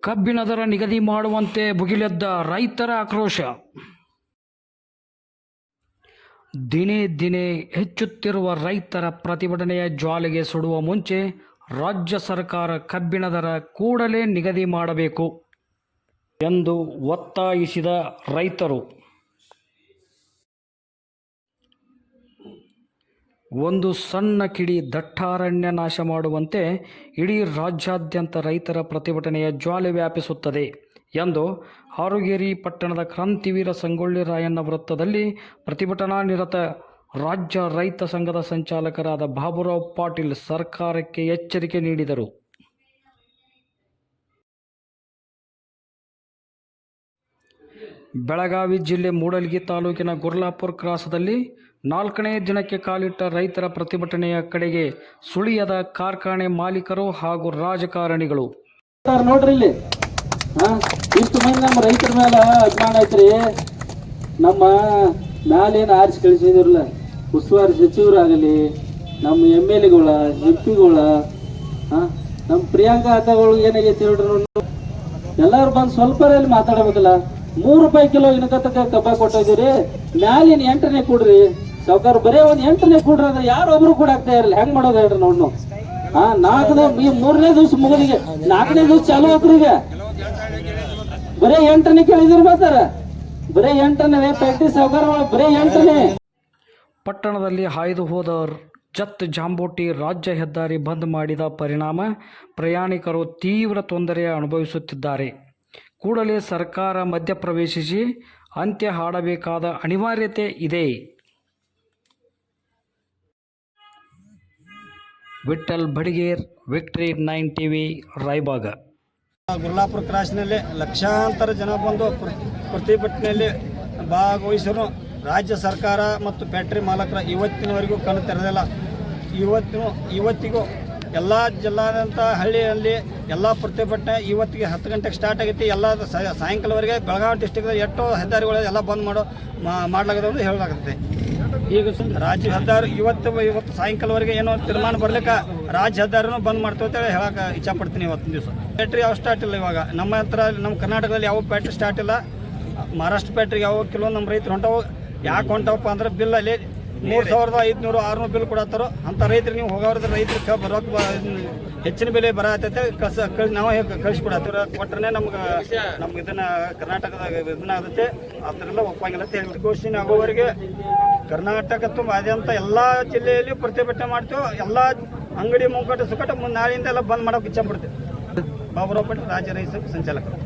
ಕಬ್ಬಿನ ದರ ನಿಗದಿ ಮಾಡುವಂತೆ ಭುಗಿಲೆದ್ದ ರೈತರ ಆಕ್ರೋಶ. ದಿನೇ ದಿನೇ ಹೆಚ್ಚುತ್ತಿರುವ ರೈತರ ಪ್ರತಿಭಟನೆಯ ಜ್ವಾಲೆಗೆ ಸುಡುವ ಮುಂಚೆ ರಾಜ್ಯ ಸರ್ಕಾರ ಕಬ್ಬಿನ ದರ ಕೂಡಲೇ ನಿಗದಿ ಮಾಡಬೇಕು ಎಂದು ಒತ್ತಾಯಿಸಿದ ರೈತರು. ಒಂದು ಸಣ್ಣ ಕಿಡಿ ದಟ್ಟಾರಣ್ಯ ನಾಶ ಮಾಡುವಂತೆ ಇಡೀ ರಾಜ್ಯಾದ್ಯಂತ ರೈತರ ಪ್ರತಿಭಟನೆಯ ಜ್ವಾಲೆ ವ್ಯಾಪಿಸುತ್ತದೆ ಎಂದು ಹಾರುಗೇರಿ ಪಟ್ಟಣದ ಕ್ರಾಂತಿವೀರ ಸಂಗೊಳ್ಳಿ ರಾಯಣ್ಣ ವೃತ್ತದಲ್ಲಿ ಪ್ರತಿಭಟನಾ ನಿರತ ರಾಜ್ಯ ರೈತ ಸಂಘದ ಸಂಚಾಲಕರಾದ ಬಾಬುರಾವ್ ಪಾಟೀಲ್ ಸರ್ಕಾರಕ್ಕೆ ಎಚ್ಚರಿಕೆ ನೀಡಿದರು. ಬೆಳಗಾವಿ ಜಿಲ್ಲೆ ಮೂಡಲಗಿ ತಾಲೂಕಿನ ಗುರ್ಲಾಪುರ್ ಕ್ರಾಸದಲ್ಲಿ ನಾಲ್ಕನೇ ದಿನಕ್ಕೆ ಕಾಲಿಟ್ಟ ರೈತರ ಪ್ರತಿಭಟನೆಯ ಕಡೆಗೆ ಸುಳಿಯದ ಕಾರ್ಖಾನೆ ಮಾಲೀಕರು ಹಾಗೂ ರಾಜಕಾರಣಿಗಳು. ನೋಡ್ರಿ ಇಲ್ಲಿ. ಇಷ್ಟು ಮಂದಿ ನಮ್ಮ ರೈತರ ಮೇಲೆ ಅಭಿಮಾನ ಐತ್ರಿ. ನಮ್ಮ ಮ್ಯಾಲೇನು ಆರಿಸಿ ಕಳಿಸಿದಿರಲ್ಲ. ಉಸ್ತುವಾರಿ ಸಚಿವರಾಗಲಿ, ನಮ್ಮ ಎಂ ಎಲ್ ಎಗಳ, ಎಂ ಪಿಗಳ ನಮ್ಮ ಪ್ರಿಯಾಂಕಾ ಅಕ್ಕಗಳು ಏನಾಗೈತಿ ಹೇಳ್ರಿ ನೋಡಿ ಎಲ್ಲಾರು ಬಂದು ಸ್ವಲ್ಪ ಅಲ್ಲಿ ಮಾತಾಡಬೇಕಲ್ಲ. ಮೂರು ರೂಪಾಯಿ ಕಿಲೋ ಇನ್ಕತ್ತಕ ಕಬ್ಬ ಕೊಟ್ಟಿದ್ದೀರಿ. ಮ್ಯಾಲಿನ ಎಂಟನೇ ಕೊಡ್ರಿ. ಸಾವುಕಾರ ಬರೇ ಒಂದು ಎಂಟನೇ ಕೂಡ ಯಾರು ಕೂಡ ಆಗ್ತಾ ಇರಲ್ಲ. ಹೆಂಗ್ ಮಾಡೋದು ಹೇಳ್ರಿ ನೋಡ್ನು ಹಾ, ನಾಲ್ಕನೇ ಮೂರನೇ ದಿವಸ ಮುಗಿದಿಗೆ ನಾಲ್ಕನೇ ದಿವಸ ಚಾಲು ಆತ್ರಿ ಈಗ. ಬರೇ ಎಂಟನೇ ಕೇಳಿದಿರ್ ಬರ್ತಾರ ಬರೇ ಎಂಟನೇ ಪ್ರಾಕ್ಟೀಸ್ ಸಾವುಕಾರ ಬರೇ ಎಂಟನೇ ಪಟ್ಟಣದಲ್ಲಿ ಹಾಯ್ದು ಹೋದ ಜತ್ ಜಾಂಬೋಟಿ ರಾಜ್ಯ ಹೆದ್ದಾರಿ ಬಂದ್ ಮಾಡಿದ ಪರಿಣಾಮ ಪ್ರಯಾಣಿಕರು ತೀವ್ರ ತೊಂದರೆ ಅನುಭವಿಸುತ್ತಿದ್ದಾರೆ. ಕೂಡಲೇ ಸರ್ಕಾರ ಮಧ್ಯಪ್ರವೇಶಿಸಿ ಅಂತ್ಯ ಹಾಡಬೇಕಾದ ಅನಿವಾರ್ಯತೆ ಇದೆ. Vithal Badiger, victory nine TV, Raybag. Gurlapur ಕ್ರಾಸ್ನಲ್ಲಿ ಲಕ್ಷಾಂತರ ಜನ ಬಂದು ಪ್ರ- ಪ್ರತಿಭಟನೆಯಲ್ಲಿ ಭಾಗವಹಿಸಿದ್ರು ರಾಜ್ಯ ಸರ್ಕಾರ ಮತ್ತು ಫ್ಯಾಕ್ಟ್ರಿ ಮಾಲಕರ ಇವತ್ತಿನವರೆಗೂ ಕಣ್ಣು ತೆರೆದಿಲ್ಲ. ಇವತ್ತಿನ, ಇವತ್ತಿಗೂ ಎಲ್ಲ ಜಿಲ್ಲಾದಂಥ ಹಳ್ಳಿಯಲ್ಲಿ ಎಲ್ಲ ಪ್ರತಿಭಟನೆ ಇವತ್ತಿಗೆ ಹತ್ತು ಗಂಟೆಗೆ ಸ್ಟಾರ್ಟ್ ಆಗೈತಿ. ಎಲ್ಲ ಸಾಯಂಕಾಲವರೆಗೆ ಬೆಳಗಾವಿ ಡಿಸ್ಟಿಕ್ದ ಎಷ್ಟೋ ಹೆದ್ದಾರಿಗಳು ಎಲ್ಲ ಬಂದ್ ಮಾಡೋ ಮಾಡಲಾಗದ ಅಂತ ಹೇಳಲಾಗುತ್ತೆ ಈಗ ರಾಜ್ಯ ಹೆದ್ದಾರಿ ಇವತ್ತು ಇವತ್ತು ಸಾಯಂಕಾಲವರೆಗೆ ಏನೋ ತೀರ್ಮಾನ ಬರ್ಲಿಕ್ಕೆ ರಾಜ್ಯ ಹೆದ್ದಾರಿನೂ ಬಂದ್ ಮಾಡ್ತೀವಿ ಅಂತೇಳಿ ಹೇಳಕ್ಕೆ ಇಚ್ಛಪಡ್ತೀನಿ ಇವತ್ತಿನ ದಿವಸ. ಫ್ಯಾಕ್ಟ್ರಿ ಯಾವ ಸ್ಟಾರ್ಟ್ ಇಲ್ಲ ಇವಾಗ. ನಮ್ಮ ಹತ್ರ, ನಮ್ಮ ಕರ್ನಾಟಕದಲ್ಲಿ ಯಾವ ಫ್ಯಾಕ್ಟ್ರಿ ಸ್ಟಾರ್ಟ್ ಇಲ್ಲ. ಮಹಾರಾಷ್ಟ್ರ ಫ್ಯಾಕ್ಟ್ರಿಗೆ ಯಾವ ಕೆಲವೊಂದು ನಮ್ಮ ರೈತರು ಹೊಂಟವು. ಯಾಕೆ ಹೊಂಟವಪ್ಪ ಅಂದ್ರೆ ಬಿಲ್ ಅಲ್ಲಿ ಮೂರು ಸಾವಿರದ ಐದುನೂರು, ಆರುನೂರು ಬಿಲ್ ಕೊಡತ್ತಾರೋ ಅಂಥ ರೈತರು ನೀವು ಹೋಗೋದ್ರ ರೈತರಿಗೆ ಬರೋಕ್ ಹೆಚ್ಚಿನ ಬೆಲೆ ಬರತೈತೆ ಕಳ್ಸ ಕಳ್ ನಾವು ಕಳಿಸ್ಕೊಡತ್ತೀವಿ ಕೊಟ್ರೆ ನಮ್ಗೆ ನಮ್ಗೆ ಇದನ್ನ ಕರ್ನಾಟಕದಾಗ ಇದನ್ನ ಆಗುತ್ತೆ. ಎಲ್ಲ ಒಪ್ಪಂಗಿಲ್ಲ ಅಂತ ಹೇಳಿ ಘೋಷಣೆ ಆಗೋವರೆಗೆ ಕರ್ನಾಟಕ ತುಂಬಾದ್ಯಂತ ಎಲ್ಲ ಜಿಲ್ಲೆಯಲ್ಲಿ ಪ್ರತಿಭಟನೆ ಮಾಡ್ತೇವೆ, ಎಲ್ಲ ಅಂಗಡಿ ಮುಂಗಟ್ಟು ಸುಕಟ ಮುಂದೆ ನಾಳೆಯಿಂದ ಎಲ್ಲ ಬಂದ್ ಮಾಡೋಕೆ ಇಚ್ಛೆ ಪಡ್ತೇವೆ. ಬಾಬುರಾವ್ ಪಟೇಲ್, ರಾಜ್ಯ ರೈತ ಸಂಚಾಲಕರು